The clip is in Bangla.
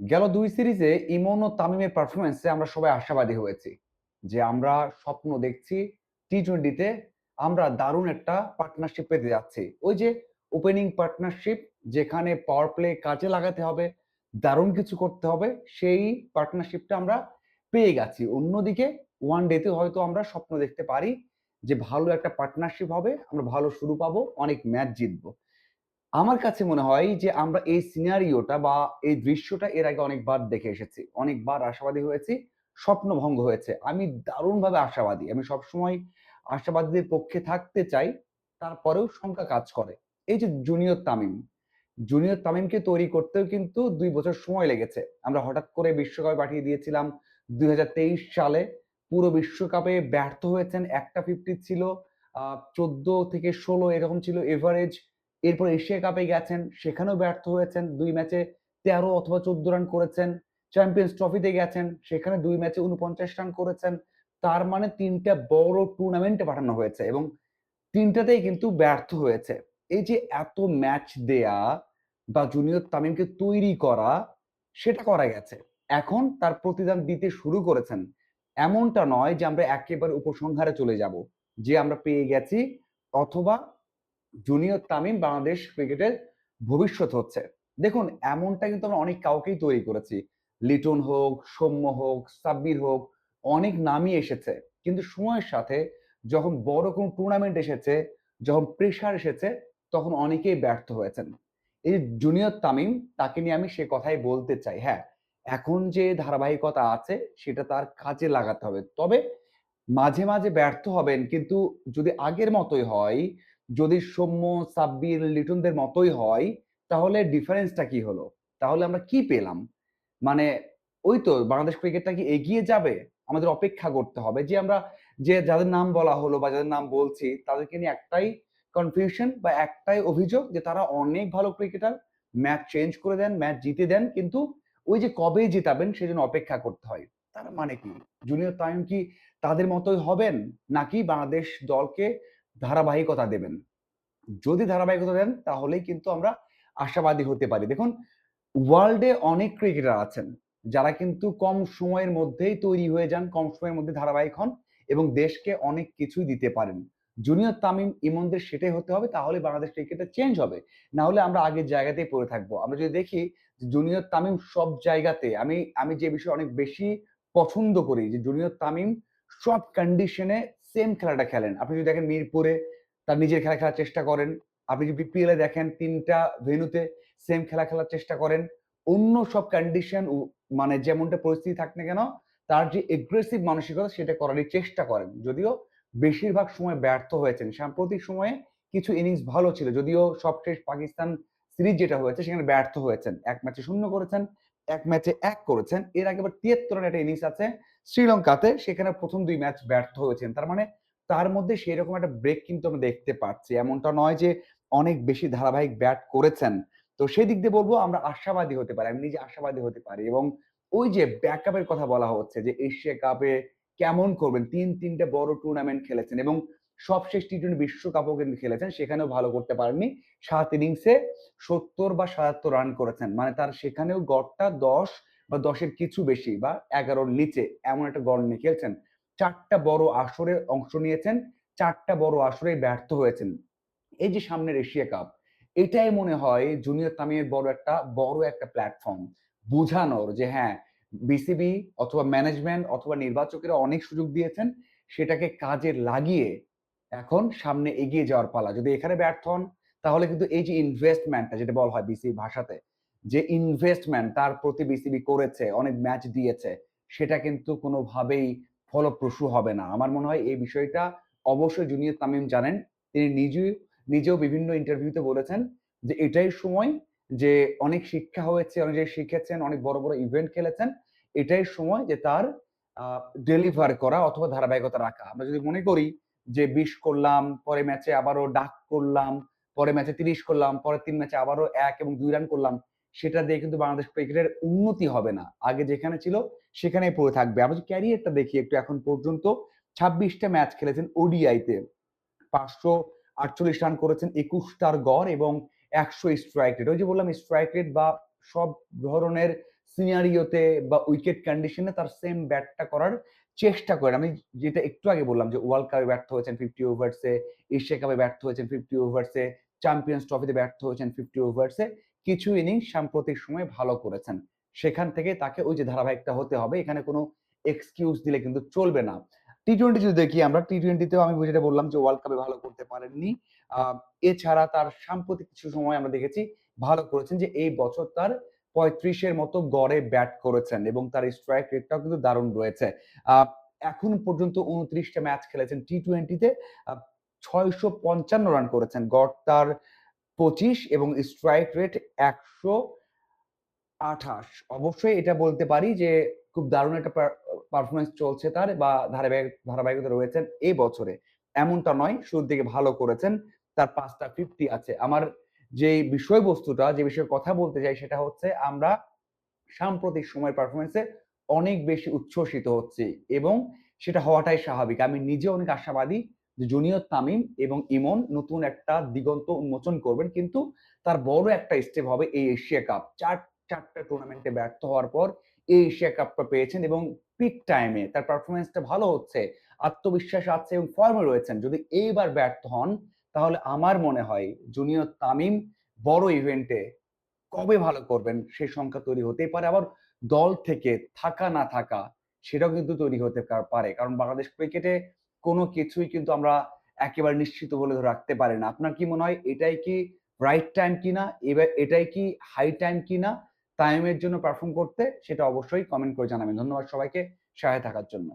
গেল দুই সিরিজে ইমন ও তামিমের পারফরমেন্সে আমরা সবাই আশাবাদী হয়েছি যে আমরা স্বপ্ন দেখছি টি টোয়েন্টিতে আমরা দারুণ একটা পার্টনারশিপ পেতে যাচ্ছি। ওই যে ওপেনিং পার্টনারশিপ যেখানে পাওয়ার প্লে কাজে লাগাতে হবে, দারুণ কিছু করতে হবে, সেই পার্টনারশিপটা আমরা পেয়ে গেছি। অন্যদিকে ওয়ান ডেতে হয়তো আমরা স্বপ্ন দেখতে পারি যে ভালো একটা পার্টনারশিপ হবে, আমরা ভালো শুরু পাবো, অনেক ম্যাচ জিতবো। আমার কাছে মনে হয় যে আমরা এই সিনারিওটা বা এই দৃশ্যটা এর আগে অনেকবার দেখে এসেছি, অনেকবার আশাবাদী হয়েছি, স্বপ্ন ভঙ্গ হয়েছে। আমি দারুণভাবে আশাবাদী। আমি সবসময় আশাবাদীদের পক্ষে থাকতে চাই, তারপরেও সংখ্যা কাজ করে। এই যে জুনিয়র তামিম, জুনিয়র তামিমকে তৈরি করতেও কিন্তু দুই বছর সময় লেগেছে। আমরা হঠাৎ করে বিশ্বকাপে পাঠিয়ে দিয়েছিলাম দুই হাজার তেইশ সালে। পুরো বিশ্বকাপে ব্যর্থ হয়েছেন, একটা ফিফটি ছিল চোদ্দ থেকে ষোলো এরকম ছিল এভারেজ এরপর এশিয়া কাপে গেছেন, সেখানেও ব্যর্থ হয়েছেন, দুই ম্যাচে তেরো অথবা চোদ্দ রান করেছেন চ্যাম্পিয়ন্স ট্রফিতে গেছেন, সেখানে দুই ম্যাচে উনপঞ্চাশ রান করেছেন, তার মানে তিনটা বড় টুর্নামেন্টে পাঠানো হয়েছে এবং তিনটাতেই কিন্তু ব্যর্থ হয়েছে। এই যে এত ম্যাচ দেয়া বা জুনিয়র তামিমকে তৈরি করা, সেটা করা গেছে। এখন তার প্রতিদান দিতে শুরু করেছেন। এমনটা নয় যে আমরা একেবারে উপসংহারে চলে যাব, যে আমরা পেয়ে গেছি অথবা জুনিয়র তামিম বাংলাদেশ ক্রিকেটের ভবিষ্যৎ হচ্ছে। দেখুন, এমনটা কিন্তু আমরা অনেক কাউকেই তৈরি করেছি। লিটন হোক, সৌম্য হোক, সাব্বির হোক, অনেক নামই এসেছে। কিন্তু সময়ের সাথে যখন বড় কোনো টুর্নামেন্ট এসেছে, যখন প্রেশার এসেছে, তখন অনেকেই ব্যর্থ হয়েছেন। এই জুনিয়র তামিম, তাকে নিয়ে আমি সে কথাই বলতে চাই। হ্যাঁ এখন যে ধারাবাহিকতা আছে, সেটা তার কাজে লাগাতে হবে। তবে মাঝে মাঝে ব্যর্থ হবেন, কিন্তু যদি আগের মতোই হয় যদি সৌম্য, সাব্বির, লিটনদের মতোই হয়, তাহলে ডিফারেন্সটা কি হলো? তাহলে আমরা কি পেলাম? মানে ওই তো বাংলাদেশ ক্রিকেটটা কি এগিয়ে যাবে? আমাদের অপেক্ষা করতে হবে যে আমরা যে যাদের নাম বলা হলো বা যাদের নাম বলছি, তাদেরকে নিয়ে একটাই কনফিউশন বা একটাই অভিযোগ যে তারা অনেক ভালো ক্রিকেটার ম্যাচ চেঞ্জ করে দেন ম্যাচ জিতে দেন, কিন্তু ওই যে কবে জেতাবেন সেজন্য অপেক্ষা করতে হয়। তার মানে কি? জুনিয়র তাইম কি তাদের মতোই হবেন? নাকি বাংলাদেশ দলকে ধারাবাহিকতা দেবেন। যদি ধারাবাহিকতা দেন, তাহলেই কিন্তু আমরা আশাবাদী হতে পারি। দেখুন, ওয়ার্ল্ডে অনেক ক্রিকেটার আছেন, যারা কিন্তু কম সময়ের মধ্যেই তৈরি হয়ে যান, কম সময়ের মধ্যে ধারাবাহিক হন এবং দেশকে অনেক কিছুই দিতে পারেন। জুনিয়র তামিম ইমনদের সেটাই হতে হবে, তাহলে বাংলাদেশ ক্রিকেটটা চেঞ্জ হবে। না হলে আমরা আগের জায়গাতেই পড়ে থাকব। আমরা যদি দেখি জুনিয়র তামিম সব জায়গাতে, আমি আমি যে বিষয়ে অনেক বেশি পছন্দ করি, যে জুনিয়র তামিম সব কন্ডিশনে সেম খেলাটা খেলেন। আপনি যদি দেখেন মিরপুরে তার নিজের খেলা খেলার চেষ্টা করেন, আপনি যদি বিপিএল এ দেখেন তিনটা ভেনুতে সেম খেলা খেলার চেষ্টা করেন, অন্য সব কন্ডিশন মানে যেমনটা পরিস্থিতি থাক না কেন, তার যে এগ্রেসিভ মানসিকতা সেটা করারই চেষ্টা করেন। যদিও বেশিরভাগ সময় ব্যর্থ হয়েছেন। সাম্প্রতিক সময়ে কিছু ইনিংস ভালো ছিল, যদিও সবশেষ পাকিস্তান সিরিজ যেটা হয়েছে সেখানে ব্যর্থ হয়েছেন। এক ম্যাচে শূন্য করেছেন, এক ম্যাচে এক করেছেন। এর আগে আবার তিয়াত্তর একটা ইনিংস আছে শ্রীলঙ্কাতে সেখানে প্রথম দুই ম্যাচ ব্যর্থ হয়েছেন। তার মানে তার মধ্যে সেই রকম একটা ব্রেক কিন্তু আমরা দেখতে পাচ্ছি। এমনটা নয় যে অনেক বেশি ধারাবাহিক ব্যাট করেছেন। তো সেই দিক দিয়ে বলব আমরা আশাবাদী হতে পারি, আমি নিজে আশাবাদী হতে পারি এবং ওই যে ব্যাকআপের কথা বলা হচ্ছে যে এশিয়া কাপে কেমন করবেন? তিন, তিনটে বড় টুর্নামেন্ট খেলেছেন এবং সবশেষ টি টোয়েন্টি বিশ্বকাপও কিন্তু খেলেছেন, সেখানেও ভালো করতে পারেননি। সাত ইনিংসে সত্তর বা সাতাত্তর রান করেছেন। মানে তার সেখানেও গড়টা দশ বা দশের কিছু বেশি বা এগারোর নিচে এমন একটা গড় নিয়ে খেলছেন। চারটা বড় আসরে অংশ নিয়েছেন, চারটা বড় আসরে ব্যর্থ হয়েছেন। এই যে সামনের এশিয়া কাপ, এটাই মনে হয় জুনিয়র তামিমের বড় একটা বড় একটা প্ল্যাটফর্ম বোঝানোর যে হ্যাঁ বিসিবি অথবা ম্যানেজমেন্ট অথবা নির্বাচকেরা অনেক সুযোগ দিয়েছেন, সেটাকে কাজে লাগিয়ে এখন সামনে এগিয়ে যাওয়ার পালা। যদি এখানে ব্যর্থ হন, তাহলে কিন্তু এই যে ইনভেস্টমেন্টটা যেটা বলা হয় বিসিবি ভাষাতে যে ইনভেস্টমেন্ট তার প্রতি বিসিবি করেছে, অনেক ম্যাচ দিয়েছে, সেটা কিন্তু কোনোভাবেই ফলপ্রসূ হবে না। আমার মনে হয় এই বিষয়টা অবশ্যই জুনিয়র তামিম জানেন, তিনি নিজে, নিজেও বিভিন্ন ইন্টারভিউতে বলেছেন যে এটাই সময় যে অনেক শিক্ষা হয়েছে, অনেক শিখেছেন, অনেক বড় বড় ইভেন্ট খেলেছেন, এটাই সময় যে তার ডেলিভার করা অথবা ধারাবাহিকতা রাখা। আমরা যদি মনে করি যে বিশ করলাম, পরে ম্যাচে আবারও ডাক করলাম, পরে ম্যাচে তিরিশ করলাম পরে তিন ম্যাচে আবারও এক এবং দুই রান করলাম সেটা দিয়ে কিন্তু বাংলাদেশ ক্রিকেটের উন্নতি হবে না আগে যেখানে ছিল সেখানেই পড়ে থাকবে আমরা যদি ক্যারিয়ারটা দেখি একটু এখন পর্যন্ত ছাব্বিশটা ম্যাচ খেলেছেন ওডিআইতে পাঁচশো আটচল্লিশ রান করেছেন একুশটার গড় এবং একশো স্ট্রাইক রেট ওই যে বললাম স্ট্রাইক রেট বা সব ধরনের সিনারিওতে বা উইকেট কন্ডিশনে তার সেম ব্যাটটা করার চেষ্টা করেন। আমি যেটা একটু আগে বললাম যে ওয়ার্ল্ড কাপে ব্যর্থ হয়েছেন 50 ওভার্সে, এশিয়া কাপে ব্যর্থ হয়েছেন 50 ওভার্সে, চ্যাম্পিয়ন্স ট্রফিতে ব্যর্থ হয়েছেন 50 ওভার্সে। কিছু ইনিংস সাম্প্রতিক সময়ে ভালো করেছেন। সেখান থেকে তাকে ওই যে ধারাবাহিকটা হতে হবে। এখানে কোনো এক্সকিউজ দিলে কিন্তু চলবে না। টি-টোয়েন্টি যদি দেখি আমরা টি-টোয়েন্টি তেও আমি যেটা বললাম যে ওয়ার্ল্ড কাপে ভালো করতে পারেননি। এছাড়া তার সাম্প্রতিক কিছু সময় আমরা দেখেছি ভালো করেছেন যে এই বছর তার পঁয়ত্রিশের মতো গড়ে ব্যাট করেছেন এবং তার স্ট্রাইক রেটটাও কিন্তু দারুণ রয়েছে। এখন পর্যন্ত উনত্রিশটা ম্যাচ খেলেছেন টি-টোয়েন্টি তে আ ৬৫৫ রান করেছেন। গড় তার ২৫ এবং স্ট্রাইক রেট ১২৮ অবশ্যই এটা বলতে পারি যে খুব দারুণ একটা পারফরমেন্স চলছে তার বা ধারাবাহিক ধারাবাহিকতা রয়েছেন এই বছরে। এমনটা নয়, শুরুর দিকে ভালো করেছেন। তার পাঁচটা ফিফটি আছে। আমার যেই বিষয়বস্তুটা, যে বিষয়ে কথা বলতে চাই সেটা হচ্ছে আমরা সাম্প্রতিক সময়ের পারফরমেন্সে অনেক বেশি উচ্ছ্বসিত হচ্ছি এবং সেটা হওয়াটাই স্বাভাবিক। আমি নিজেও অনেক আশাবাদী যে জুনিয়র তামিম এবং ইমন নতুন একটা দিগন্ত উন্মোচন করবেন। কিন্তু তার বড় একটা স্টেপ হবে এই এশিয়া কাপ। চার, চারটা টুর্নামেন্টে ব্যর্থ হওয়ার পর এই এশিয়া কাপটা পেয়েছেন এবং পিক টাইমে তার পারফরম্যান্সটা ভালো হচ্ছে। আত্মবিশ্বাস আছে এবং ফর্মে রয়েছেন। যদি এইবার ব্যর্থ হন, তাহলে আমার মনে হয় জুনিয়র তামিম বড় ইভেন্টে কবে ভালো করবেন সেই সংখ্যা তৈরি হতেই পারে। আবার দল থেকে থাকা না থাকা, সেটাও কিন্তু তৈরি হতে পারে। কারণ বাংলাদেশ ক্রিকেটে কোনো কিছুই কিন্তু আমরা একেবারে নিশ্চিত বলে ধরে রাখতে পারি না। আপনার কি মনে হয় এটাই কি রাইট টাইম কিনা? এবার এটাই কি হাই টাইম কিনা টাইমের জন্য পারফর্ম করতে? সেটা অবশ্যই কমেন্ট করে জানাবেন। ধন্যবাদ সবাইকে সহায় থাকার জন্য।